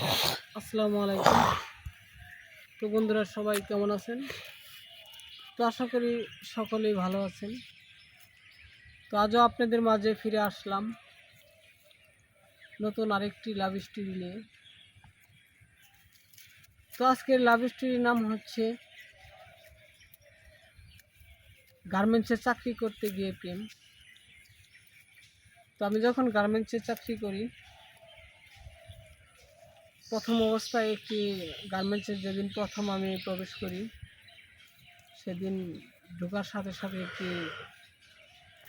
আসসালামু আলাইকুম তো বন্ধুরা, সবাই কেমন আছেন? তো আশা করি সকলেই ভালো আছেন। তো আজও আপনাদের মাঝে ফিরে আসলাম নতুন আরেকটি লাভ স্টোরি নিয়ে। তো আজকের লাভ স্টোরির নাম হচ্ছে গার্মেন্টসে চাকরি করতে গিয়ে প্রেম। তো আমি যখন গার্মেন্টসে চাকরি করি প্রথম অবস্থায় একটি গার্মেন্টসের যেদিন প্রথম আমি প্রবেশ করি, সেদিন ঢোকার সাথে সাথে একটি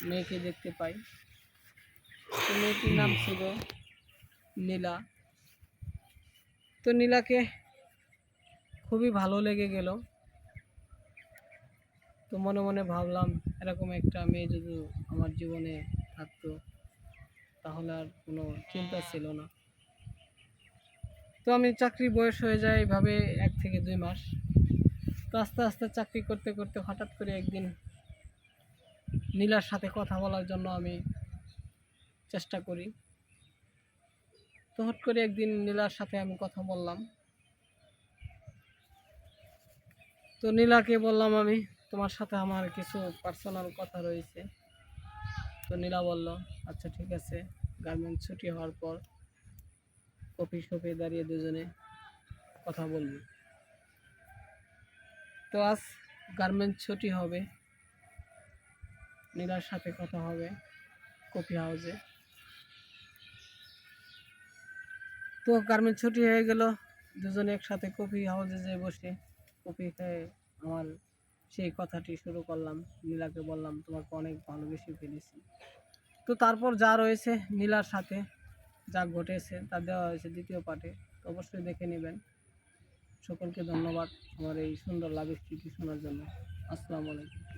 মেয়েকে দেখতে পাই। মেয়েটির নাম ছিল নীলা। তো নীলাকে খুবই ভালো লেগে গেল। তো মনে মনে ভাবলাম, এরকম একটা মেয়ে যদি আমার জীবনে থাকতো, তাহলে আর কোনো চিন্তা ছিল না। তো আমি চাকরি বয়স হয়ে যায় এইভাবে এক থেকে দুই মাস। তো আস্তে আস্তে চাকরি করতে করতে হঠাৎ করে একদিন নীলার সাথে কথা বলার জন্য আমি চেষ্টা করি। তো হট করে একদিন নীলার সাথে আমি কথা বললাম। তো নীলাকে বললাম আমি, তোমার সাথে আমার কিছু পার্সোনাল কথা রয়েছে। তো নীলা বলল আচ্ছা ঠিক আছে গার্মেন্টস ছুটি হওয়ার পর কফি শপে দাঁড়িয়ে দুজনে কথা বলব। তো আজ গার্মেন্টস ছুটি হবে। নীলার সাথে কথা হবে কফি হাউসে। তো গার্মেন্টস ছুটি হয়ে গেল। দুজনে একসাথে কফি হাউসে যেয়ে বসে কফি খেয়ে আমার সেই কথাটি শুরু করলাম। নীলাকে বললাম, তোমাকে অনেক ভালোবেসে ফেলেছি। তো তারপর যা রয়েছে নীলার সাথে যা ঘটেছে তা দেওয়া হয়েছে দ্বিতীয় পার্টে, তো অবশ্যই দেখে নেবেন। সকলকে ধন্যবাদ আমার এই সুন্দর লাভ স্মৃতি শোনার জন্য। আসসালামু আলাইকুম।